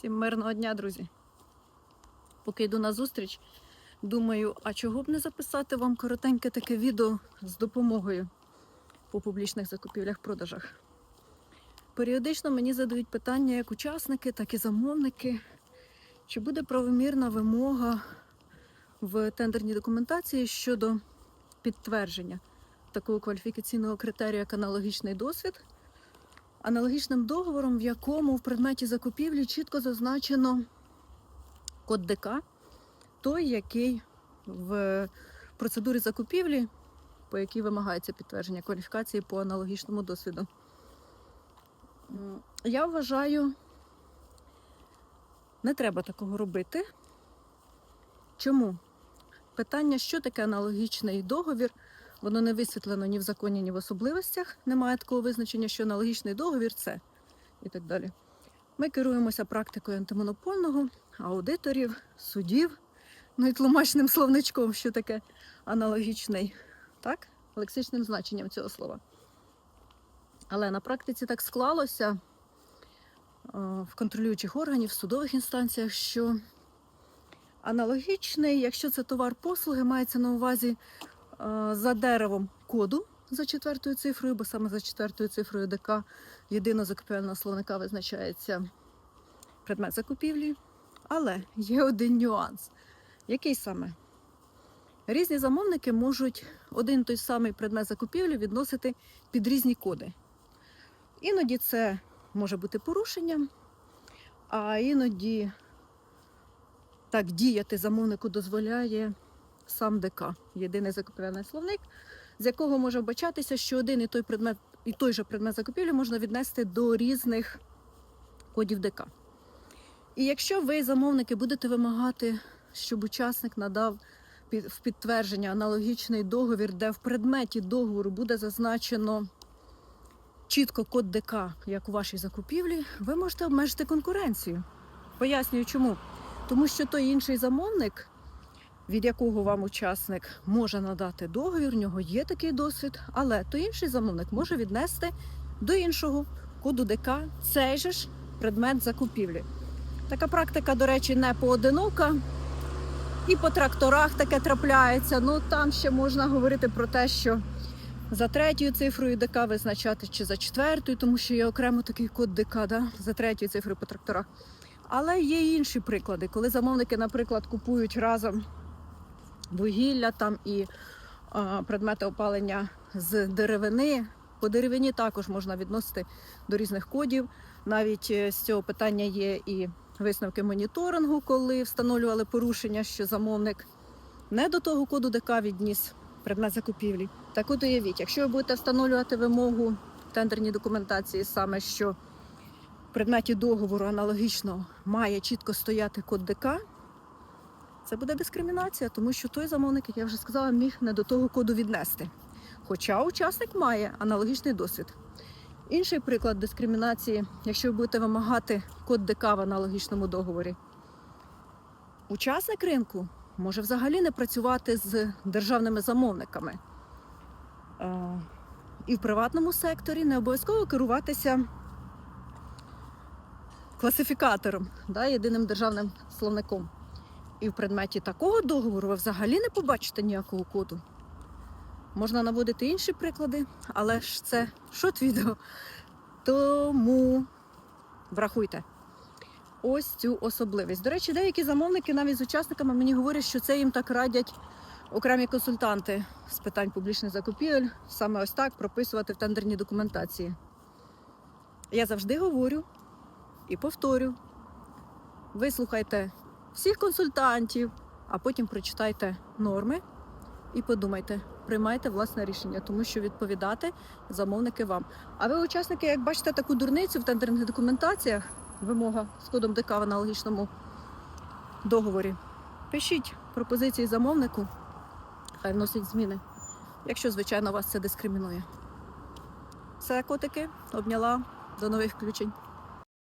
Всім мирного дня, друзі. Поки йду на зустріч, думаю, а чого б не записати вам коротеньке таке відео з допомогою по публічних закупівлях-продажах. Періодично мені задають питання як учасники, так і замовники, чи буде правомірна вимога в тендерній документації щодо підтвердження такого кваліфікаційного критерію, як аналогічний досвід аналогічним договором, в якому в предметі закупівлі чітко зазначено код ДК, той, який в процедурі закупівлі, по якій вимагається підтвердження кваліфікації по аналогічному досвіду. Я вважаю, не треба такого робити. Чому? Питання, що таке аналогічний договір, Воно не висвітлено ні в законі, ні в особливостях. Немає такого визначення, що аналогічний договір це і так далі. Ми керуємося практикою антимонопольного, аудиторів, судів, ну і тлумачним словничком, що таке аналогічний, так? лексичним значенням цього слова. Але на практиці так склалося е, в контролюючих органів, в судових інстанціях, що аналогічний, якщо це товар послуги, мається на увазі за деревом коду за четвертою цифрою, бо саме за четвертою цифрою ДК єдиного закупівельного словника визначається предмет закупівлі. Але є один нюанс. Який саме? Різні замовники можуть один той самий предмет закупівлі відносити під різні коди. Іноді це може бути порушенням, а іноді так діяти замовнику дозволяє сам ДК, єдиний закупівельний словник, з якого може вбачатися, що один і той предмет, і той же предмет закупівлі можна віднести до різних кодів ДК. І якщо ви, замовники, будете вимагати, щоб учасник надав в підтвердження аналогічний договір, де в предметі договору буде зазначено чітко код ДК, як у вашій закупівлі, ви можете обмежити конкуренцію. Пояснюю чому. Тому що той інший замовник від якого вам учасник може надати договір, в нього є такий досвід, але той інший замовник може віднести до іншого коду ДК цей же ж предмет закупівлі. Така практика, до речі, не поодинока. І по тракторах таке трапляється. Ну там ще можна говорити про те, що за третьою цифрою ДК визначати чи за четвертою, тому що є окремо такий код ДК, да? за третьою цифрою по тракторах. Але є інші приклади, коли замовники, наприклад, купують разом вугілля там і а, предмети опалення з деревини. По деревині також можна відносити до різних кодів. Навіть е, з цього питання є і висновки моніторингу, коли встановлювали порушення, що замовник не до того коду ДК відніс предмет закупівлі. Так от уявіть, якщо ви будете встановлювати вимогу в тендерній документації, саме що в предметі договору аналогічно має чітко стояти код ДК, це буде дискримінація, тому що той замовник, як я вже сказала, міг не до того коду віднести. Хоча учасник має аналогічний досвід. Інший приклад дискримінації, якщо ви будете вимагати код ДК в аналогічному договорі, учасник ринку може взагалі не працювати з державними замовниками. Е, І в приватному секторі не обов'язково керуватися класифікатором, да, єдиним державним словником. І в предметі такого договору ви взагалі не побачите ніякого коду. Можна наводити інші приклади, але ж це шот-відео. Тому врахуйте ось цю особливість. До речі, деякі замовники навіть з учасниками мені говорять, що це їм так радять окремі консультанти з питань публічних закупівель, саме ось так прописувати в тендерній документації. Я завжди говорю і повторю: вислухайте всіх консультантів, а потім прочитайте норми і подумайте, приймайте власне рішення, тому що відповідати замовники вам. А ви, учасники, як бачите таку дурницю в тендерних документаціях, вимога з кодом ДК в аналогічному договорі, пишіть пропозиції замовнику, хай вносить зміни, якщо, звичайно, вас це дискримінує. Все, котики, обняла. До нових включень.